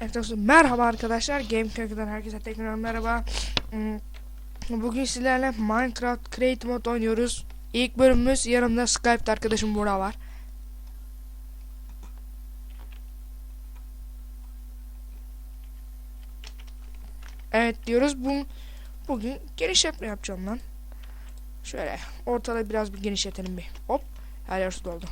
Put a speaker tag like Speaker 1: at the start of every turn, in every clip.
Speaker 1: Evet dostum merhaba arkadaşlar. Game herkese tekrar merhaba. Hmm, Bugün sizlerle Minecraft Create Mode oynuyoruz. İlk bölümümüz yanımda Skype'da arkadaşım Burak var. Evet diyoruz. Bu Bugün genişletme yapacağım lan. Şöyle ortada biraz bir genişletelim bir. Hop her yer su doldu.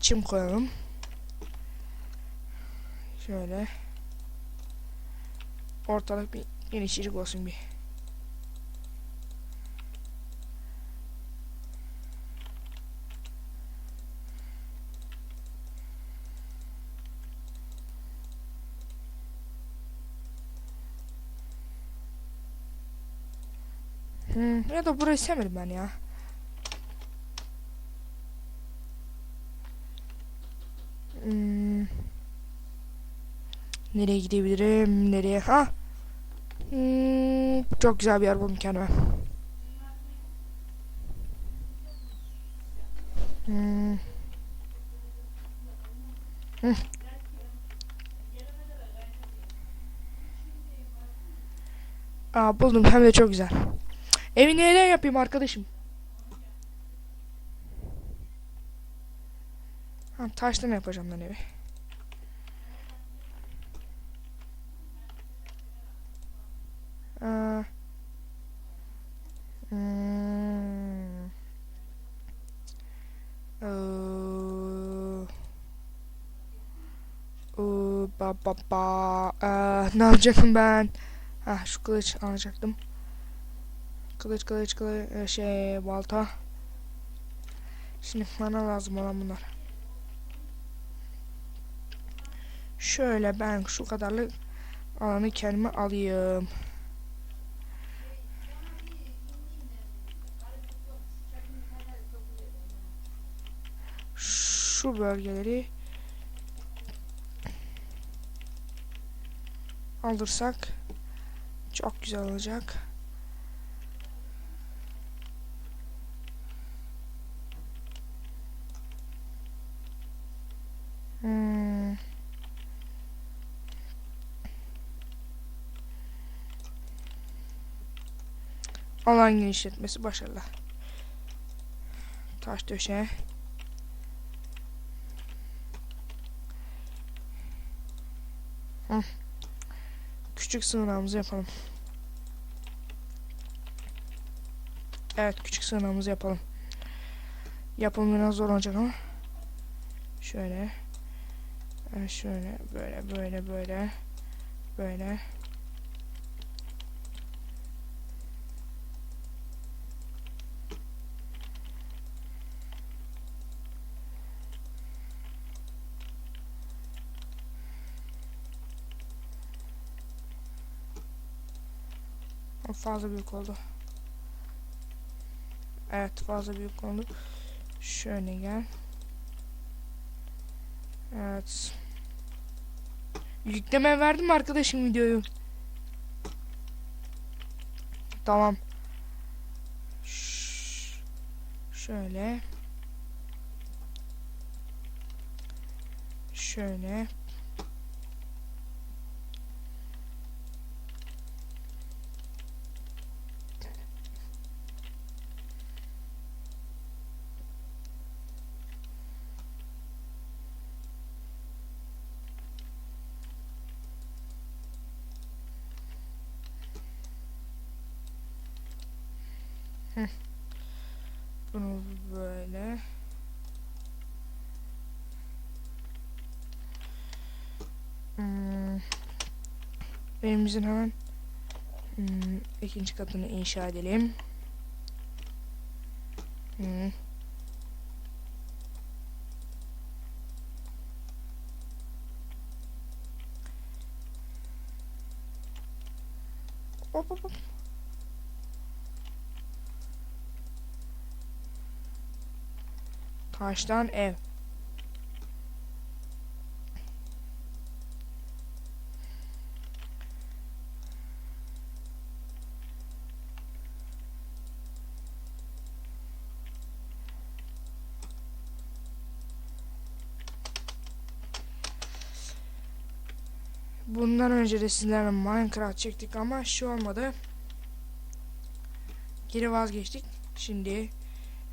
Speaker 1: Çim koyalım Şöyle. Ortalık bir genişlik olsun bir. Hmm, ya da burayı sevmedim ben ya. Hmm. Nereye gidebilirim? Nereye? Ha? Hmm, çok güzel bir yer buldum kendime. Hmm. Hı. Aa, buldum hem de çok güzel. Evi neyden yapayım arkadaşım? Ha, taştan yapacağım ben evi. Aa. Hmm. Oo. Oo, ba ba. Aa, ne yapacaktım ben? Ha şu kılıç alacaktım. Kılıç kılıç kılıç e, şey balta. Şimdi bana lazım olan bunlar. Şöyle ben şu kadarlık alanı kendime alayım. şu bölgeleri alırsak çok güzel olacak. Hmm. Alan genişletmesi başarılı. Taş döşe. Hı. Küçük sığınağımızı yapalım. Evet küçük sığınağımızı yapalım. Yapımı biraz zor olacak ama. Şöyle. Şöyle böyle böyle böyle. Böyle. Fazla büyük oldu. Evet fazla büyük oldu. Şöyle gel. Evet. Yükleme verdim arkadaşım videoyu? Tamam. Ş- şöyle. Şöyle. Bunu böyle. Hmm. Evimizin hemen hmm, ikinci katını inşa edelim. Hmm. Hop hop hop. Taştan ev. Bundan önce de sizlerle Minecraft çektik ama şu olmadı. Geri vazgeçtik. Şimdi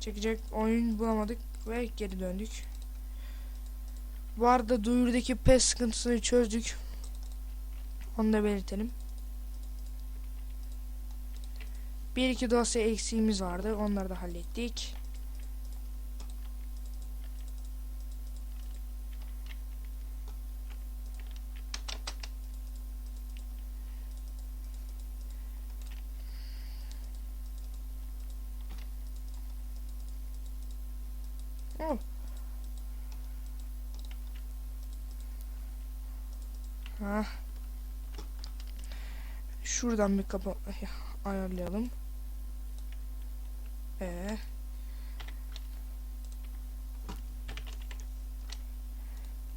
Speaker 1: çekecek oyun bulamadık ve geri döndük. Bu arada duyurudaki pes sıkıntısını çözdük. Onu da belirtelim. Bir iki dosya eksiğimiz vardı. Onları da hallettik. Oh. Ha. Şuradan bir kapı ayarlayalım. Ee.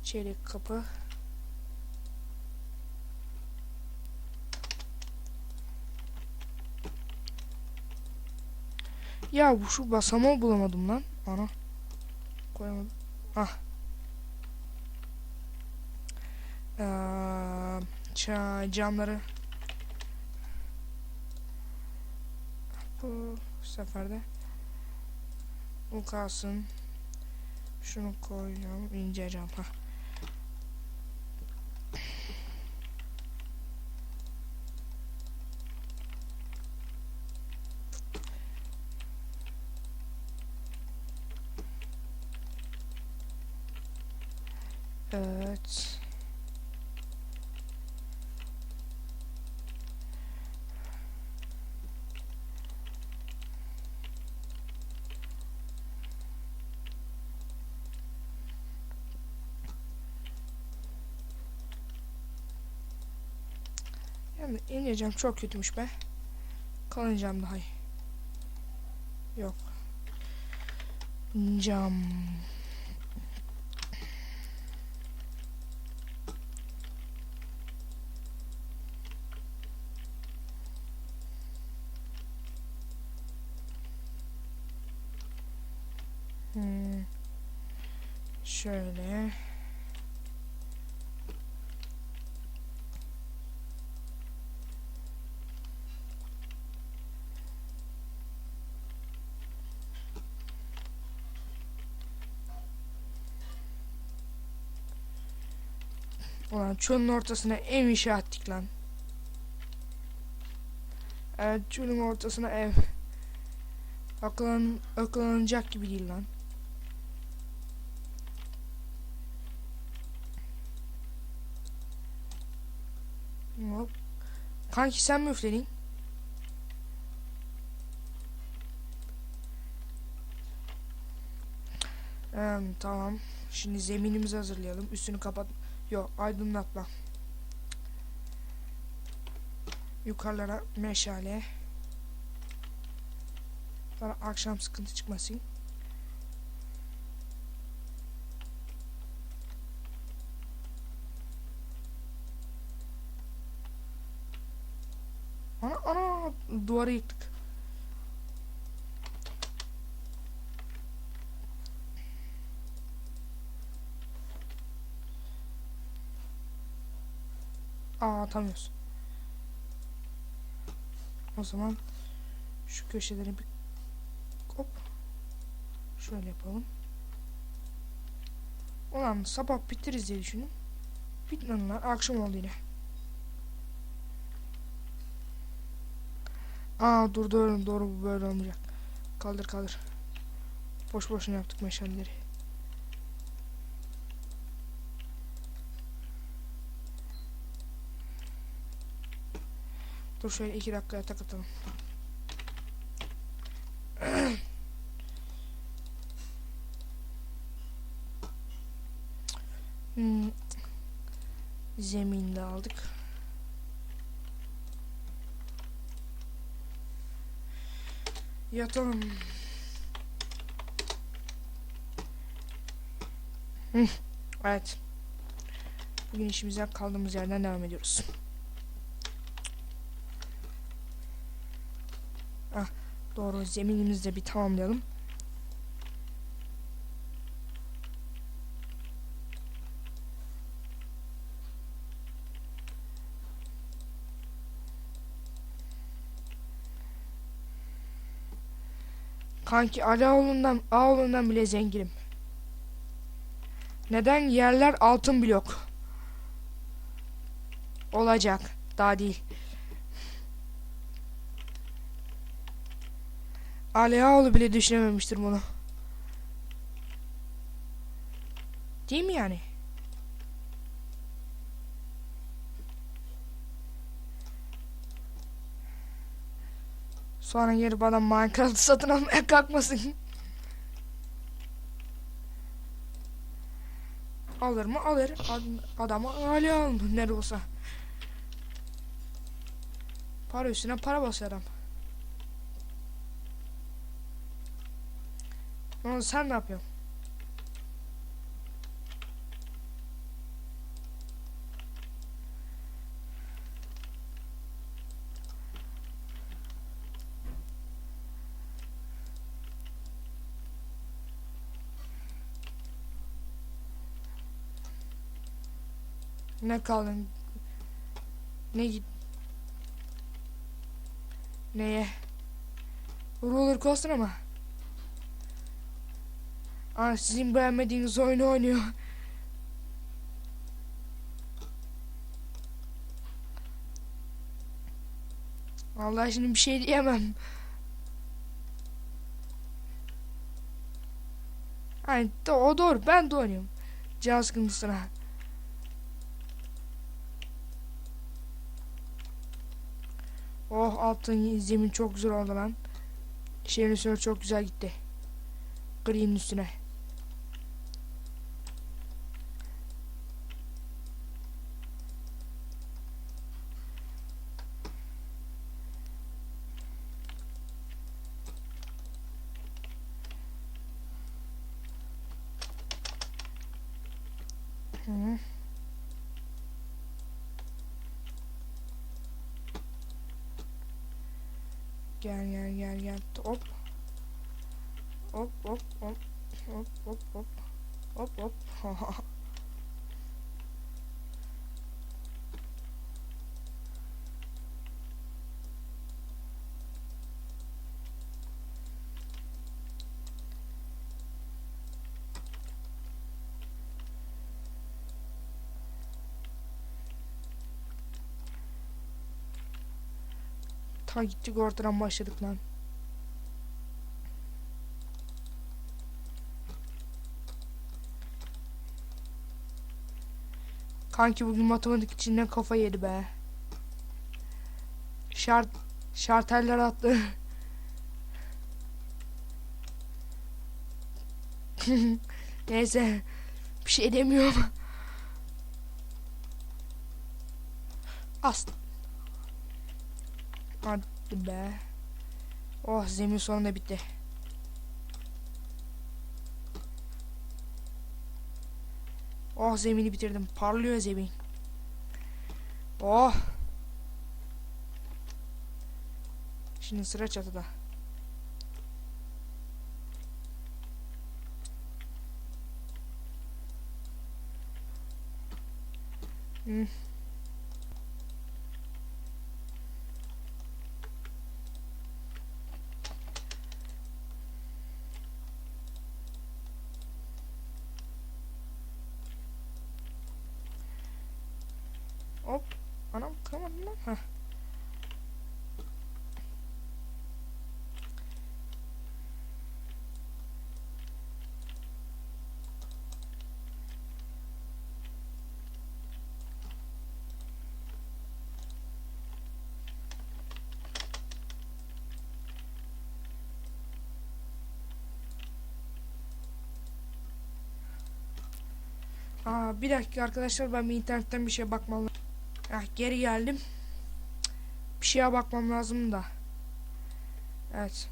Speaker 1: Çelik kapı. Ya bu şu basamağı bulamadım lan. Ana. Koyamadım. Ah. Ee, camları bu seferde bu kalsın. Şunu koyacağım. ince cam. Ha. Evet. Yani ineceğim çok kötümüş be. Kalınacağım daha iyi. Yok. Cam. Hmm. Şöyle. Ulan çölün ortasına ev inşa ettik lan. Evet çölün ortasına ev. Akıllan, akıllanacak gibi değil lan. Hop. Kanki sen mi üfledin? Ee, tamam. Şimdi zeminimizi hazırlayalım. Üstünü kapat. Yok aydınlatma. Yukarılara meşale. Bana akşam sıkıntı çıkmasın. Ana ana duvarı yıktık. Aa atamıyoruz. O zaman şu köşeleri bir hop şöyle yapalım. Ulan sabah bitiririz diye düşündüm. Bitmedi lan akşam oldu yine. Aa dur doğru doğru böyle olmayacak. Kaldır kaldır. Boş boşuna yaptık meşaleleri. Dur şöyle iki dakika yatak atalım. hmm. Zeminde aldık. Yatalım. Evet. Bugün işimize kaldığımız yerden devam ediyoruz. Doğru zeminimizi de bir tamamlayalım. Kanki Alaoğlu'ndan Ağoğlu'ndan bile zenginim. Neden yerler altın blok olacak? Daha değil. Ali Ağoğlu bile düşünememiştir bunu. Değil mi yani? Sonra gelip adam Minecraft satın almaya kalkmasın. Alır mı? Alır. Ad- Adama Ali aldı ne olsa. Para üstüne para basıyor adam. Oğlum sen ne yapıyorsun? Ne kaldın? Ne git? Neye? Roller coaster ama. Aa, sizin beğenmediğiniz oyunu oynuyor. Vallahi şimdi bir şey diyemem. Do- o doğru ben de oynuyorum. Can sıkıntısına. Oh altın zemin çok güzel oldu lan. Üstüne çok güzel gitti. Gri'nin üstüne. Gel gel gel gel. Hop. Hop hop hop. Hop hop hop. Hop hop. Ta gittik oradan başladık lan. Kanki bugün matematik içinden kafa yedi be. Şart şarteller attı. Neyse bir şey demiyorum. As. Hadi be. Oh zemin sonunda bitti. Oh zemini bitirdim. Parlıyor zemin. Oh. Şimdi sıra çatıda. Hmm. Hop. Anam kıramadım lan. Heh. Aa, bir dakika arkadaşlar ben bir internetten bir şey bakmam lazım. Ah, geri geldim. Bir şeye bakmam lazım da. Evet.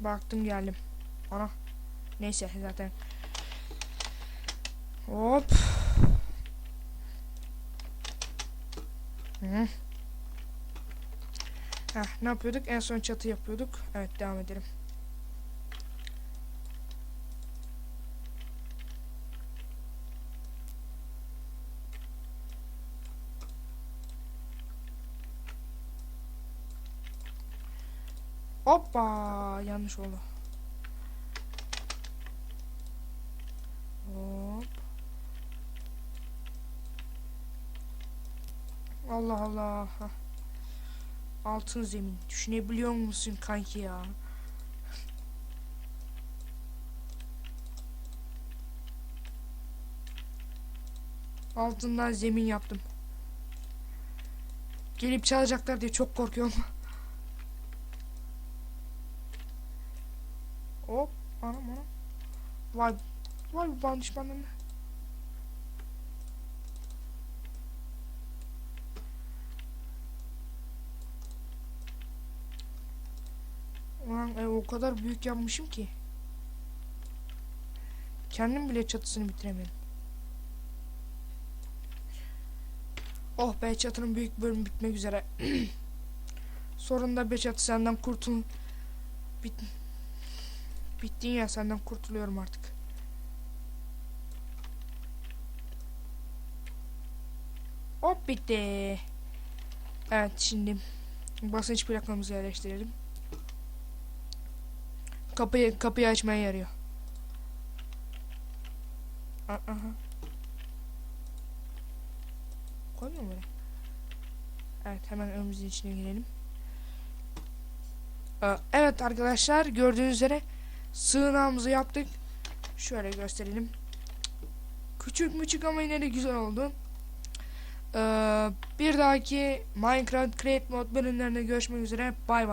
Speaker 1: Baktım geldim. Ana. Neyse zaten. Hop. Hı. Heh, ne yapıyorduk? En son çatı yapıyorduk. Evet devam edelim. Hoppa yanlış oldu. Hop. Allah Allah. Altın zemin. Düşünebiliyor musun kanki ya? Altından zemin yaptım. Gelip çalacaklar diye çok korkuyorum. Anam anam. Vay, vay bu bana düşmanlarım. Ulan ev o kadar büyük yapmışım ki. Kendim bile çatısını bitiremedim. Oh be çatının büyük bölümü bitmek üzere. Sonunda be çatı senden kurtul... Bit... Bittin ya senden kurtuluyorum artık. Hop bitti. Evet şimdi basınç plakamızı yerleştirelim. Kapıyı kapıyı açmaya yarıyor. Aha. Koymuyor mu? Evet hemen önümüzün içine girelim. Evet arkadaşlar gördüğünüz üzere sığınağımızı yaptık. Şöyle gösterelim. Küçük müçük ama yine de güzel oldu. Ee, bir dahaki Minecraft Create Mod bölümlerinde görüşmek üzere. Bay bay.